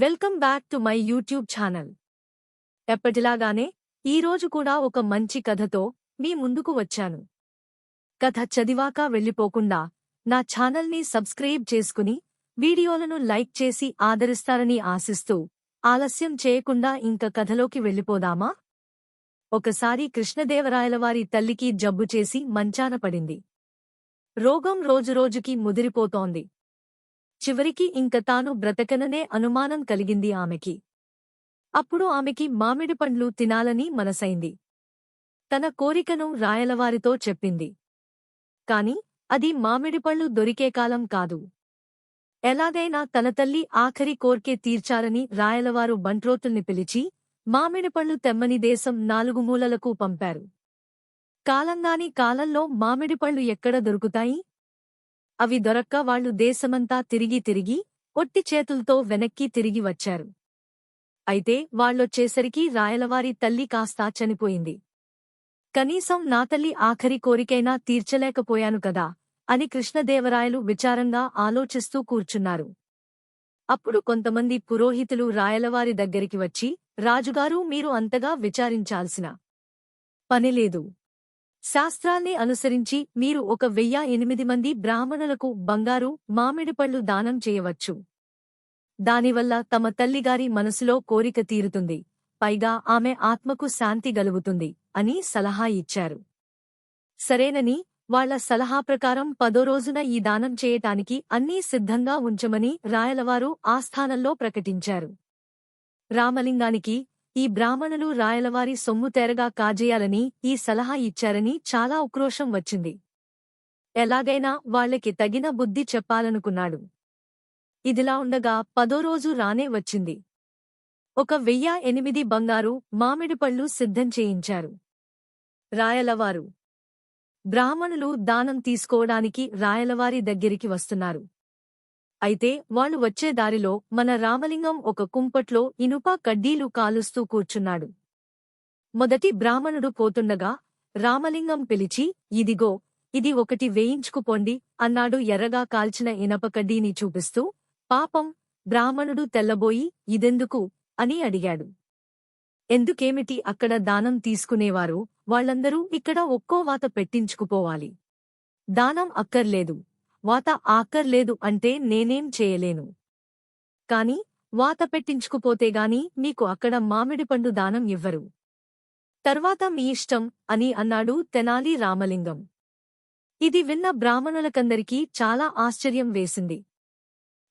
Welcome back to my YouTube channel. ఎప్పటిలాగానే ఈరోజు కూడా ఒక మంచి కథతో మీ ముందుకు వచ్చాను. కథ చదివాక వెళ్ళిపోకుండా నా ఛానల్ని సబ్స్క్రైబ్ చేసుకుని వీడియోలను లైక్ చేసి ఆదరిస్తారని ఆశిస్తూ ఆలస్యం చేయకుండా ఇంక కథలోకి వెళ్ళిపోదామా? ఒకసారి కృష్ణదేవరాయలవారి తల్లికి జబ్బు చేసి మంచాన పడింది. రోగం రోజురోజుకి ముదిరిపోతోంది. చివరికి ఇంక తాను బ్రతకననే అనుమానం కలిగింది ఆమెకి. అప్పుడు ఆమెకి మామిడి పండ్లు తినాలని మనసైంది. తన కోరికను రాయలవారితో చెప్పింది. కాని అది మామిడిపళ్ళు దొరికే కాలం కాదు. ఎలాగైనా తన తల్లి ఆఖరి కోర్కే తీర్చాలని రాయలవారు బంట్రోతుల్ని పిలిచి మామిడిపళ్ళు తెమ్మని దేశం నాలుగు మూలలకు పంపారు. కాలంగాని కాలంలో మామిడిపళ్ళు ఎక్కడ దొరుకుతాయి? అవి దొరక్క వాళ్ళు దేశమంతా తిరిగి తిరిగి ఒట్టి చేతులతో వెనక్కి తిరిగి వచ్చారు. అయితే వాళ్ళొచ్చేసరికి రాయలవారి తల్లి కాస్తా చనిపోయింది. కనీసం నా తల్లి ఆఖరి కోరికైనా తీర్చలేకపోయాను కదా అని కృష్ణదేవరాయలు విచారంగా ఆలోచిస్తూ కూర్చున్నారు. అప్పుడు కొంతమంది పురోహితులు రాయలవారి దగ్గరికి వచ్చి రాజుగారు మీరు అంతగా విచారించాల్సిన పనిలేదు శాస్త్రాన్ని అనుసరించి మీరు ఒక వెయ్య ఎనిమిది మంది బ్రాహ్మణులకు బంగారు మామిడిపళ్ళు దానం చేయవచ్చు. దానివల్ల తమ తల్లిగారి మనసులో కోరిక తీరుతుంది. పైగా ఆమె ఆత్మకు శాంతి గలుగుతుంది అని సలహా ఇచ్చారు. సరేనని వాళ్ళ సలహా ప్రకారం పదో రోజున ఈ దానం చేయటానికి అన్నీ సిద్ధంగా ఉంచమని రాయలవారు ఆస్థానంలో ప్రకటించారు. రామలింగానికి ఈ బ్రాహ్మణులు రాయలవారి సొమ్ము తెరగా కాజేయాలని ఈ సలహా ఇచ్చారని చాలా ఉక్రోషం వచ్చింది. ఎలాగైనా వాళ్ళకి తగిన బుద్ధి చెప్పాలనుకున్నాడు. ఇదిలా ఉండగా పదో రోజు రానే వచ్చింది. ఒక వెయ్య ఎనిమిది బంగారు మామిడిపళ్ళు సిద్ధం చేయించారు. రాయలవారు. బ్రాహ్మణులు దానం తీసుకోవడానికి రాయలవారి దగ్గరికి వస్తున్నారు. అయితే వాళ్ళు వచ్చే దారిలో మన రామలింగం ఒక కుంపట్లో ఇనుప కడ్డీలు కాలుస్తూ కూర్చున్నాడు. మొదటి బ్రాహ్మణుడు పోతుండగా రామలింగం పిలిచి ఇదిగో ఇది ఒకటి వేయించుకుపోండి అన్నాడు ఎర్రగా కాల్చిన ఇనపకడ్డీని చూపిస్తూ. పాపం బ్రాహ్మణుడు తెల్లబోయి ఇదెందుకు అని అడిగాడు. ఎందుకేమిటి అక్కడ దానం తీసుకునేవారు? వాళ్ళందరూ ఇక్కడ ఒక్కో వాత పెట్టించుకుపోవాలి. దానం అక్కర్లేదు. వాత ఆక్కర్లేదు అంటే నేనేం చేయలేను. కాని వాత పెట్టించుకుపోతేగాని మీకు అక్కడ మామిడిపండు దానం ఇవ్వరు. తర్వాత మీ ఇష్టం అని అన్నాడు తెనాలి రామలింగం. ఇది విన్న బ్రాహ్మణులకందరికీ చాలా ఆశ్చర్యం వేసింది.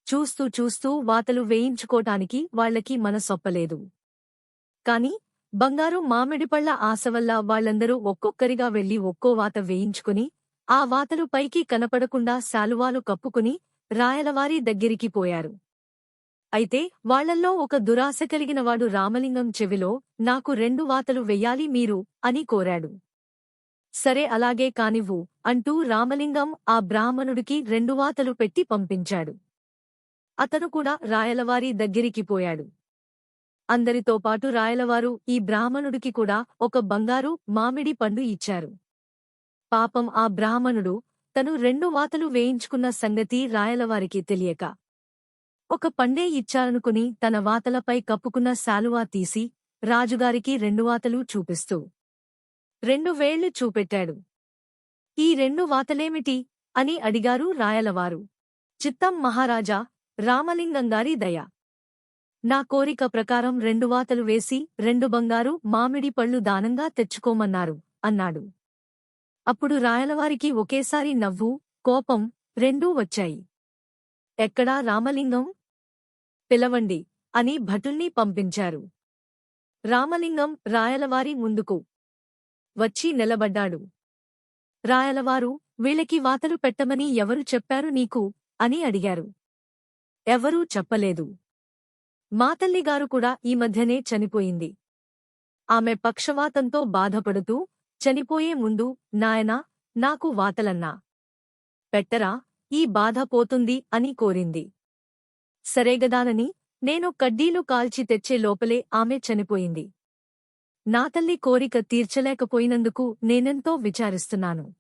చూస్తూ చూస్తూ వాతలు వేయించుకోటానికి వాళ్ళకి మనసొప్పలేదు. కాని బంగారు మామిడిపళ్ళ ఆశ వల్ల వాళ్ళందరూ ఒక్కొక్కరిగా వెళ్ళి ఒక్కో వాత వేయించుకుని ఆ వాతలు పైకి కనపడకుండా శాలువాలు కప్పుకుని రాయలవారి దగ్గరికి పోయారు. అయితే వాళ్ళల్లో ఒక దురాశ కలిగినవాడు రామలింగం చెవిలో నాకు రెండు వాతలు వెయ్యాలి మీరు అని కోరాడు. సరే అలాగే కానివ్వు అంటూ రామలింగం ఆ బ్రాహ్మణుడికి రెండు వాతలు పెట్టి పంపించాడు. అతను కూడా రాయలవారి దగ్గరికి పోయాడు. అందరితో పాటు రాయలవారు ఈ బ్రాహ్మణుడికి కూడా ఒక బంగారు మామిడి పండు ఇచ్చారు. పాపం ఆ బ్రాహ్మణుడు తను రెండు వాతలు వేయించుకున్న సంగతి రాయలవారికి తెలియక ఒక పండే ఇచ్చారనుకుని తన వాతలపై కప్పుకున్న శాలువా తీసి రాజుగారికి రెండు వాతలు చూపిస్తూ రెండు వేళ్ళు చూపెట్టాడు. ఈ రెండు వాతలేమిటి? అని అడిగారు రాయలవారు. చిత్తం మహారాజా రామలింగంగారి దయ. నా కోరిక ప్రకారం రెండు వాతలు వేసి రెండు బంగారు మామిడి పళ్ళు దానంగా తెచ్చుకోమన్నారు అన్నాడు. అప్పుడు రాయలవారికి ఒకేసారి నవ్వు కోపం రెండూ వచ్చాయి. ఎక్కడా రామలింగం? పిలవండి అని భటుల్ని పంపించారు. రామలింగం రాయలవారి ముందుకు వచ్చి నిలబడ్డాడు. రాయలవారు వీళ్ళకి వాతలు పెట్టమని ఎవరు చెప్పారు నీకు? అని అడిగారు. ఎవరూ చెప్పలేదు. మాతల్లిగారు కూడా ఈ మధ్యనే చనిపోయింది. ఆమె పక్షవాతంతో బాధపడుతూ చనిపోయే ముందు నాయనా నాకు వాతలన్నా. పెట్టరా ఈ బాధ పోతుంది అని కోరింది. సరేగదానని నేను కడ్డీలు కాల్చి తెచ్చే లోపలే ఆమె చనిపోయింది. నా తల్లి కోరిక తీర్చలేకపోయినందుకు నేనెంతో విచారిస్తున్నాను.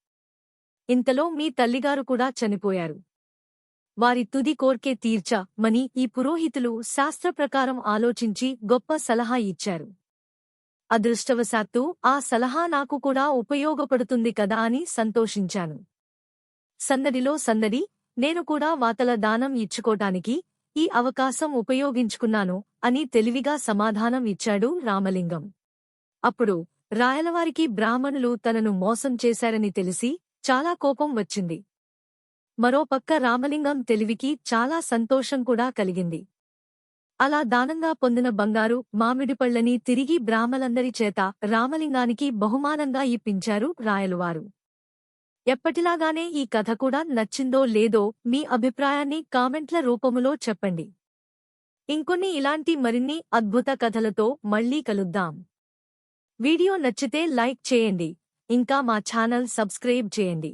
ఇంతలో మీ తల్లిగారు కూడా చనిపోయారు. వారి తుది కోర్కే తీర్చ మని ఈ పురోహితులు శాస్త్ర ప్రకారం ఆలోచించి గొప్ప సలహా ఇచ్చారు. అదృష్టవశాత్తు ఆ సలహా నాకు కూడా ఉపయోగపడుతుంది కదా అని సంతోషించాను. సందడిలో సందడి నేను కూడా వాతల దానం ఇచ్చుకోటానికి ఈ అవకాశం ఉపయోగించుకున్నాను అని తెలివిగా సమాధానం ఇచ్చాడు రామలింగం. అప్పుడు రాయలవారికి బ్రాహ్మణులు తనను మోసం చేశారని తెలిసి చాలా కోపం వచ్చింది. మరోపక్క రామలింగం తెలివికి చాలా సంతోషం కూడా కలిగింది. అలా దానంగా పొందిన బంగారు మామిడిపళ్ళని తిరిగి బ్రాహ్మలందరి చేత రామలింగానికి బహుమానంగా ఇప్పించారు రాయలువారు. ఎప్పటిలాగానే ఈ కథ కూడా నచ్చిందో లేదో మీ అభిప్రాయాన్ని కామెంట్ల రూపములో చెప్పండి. ఇంకొన్ని ఇలాంటి మరిన్ని అద్భుత కథలతో మళ్ళీ కలుద్దాం. వీడియో నచ్చితే లైక్ చేయండి. ఇంకా మా ఛానల్ సబ్స్క్రైబ్ చేయండి.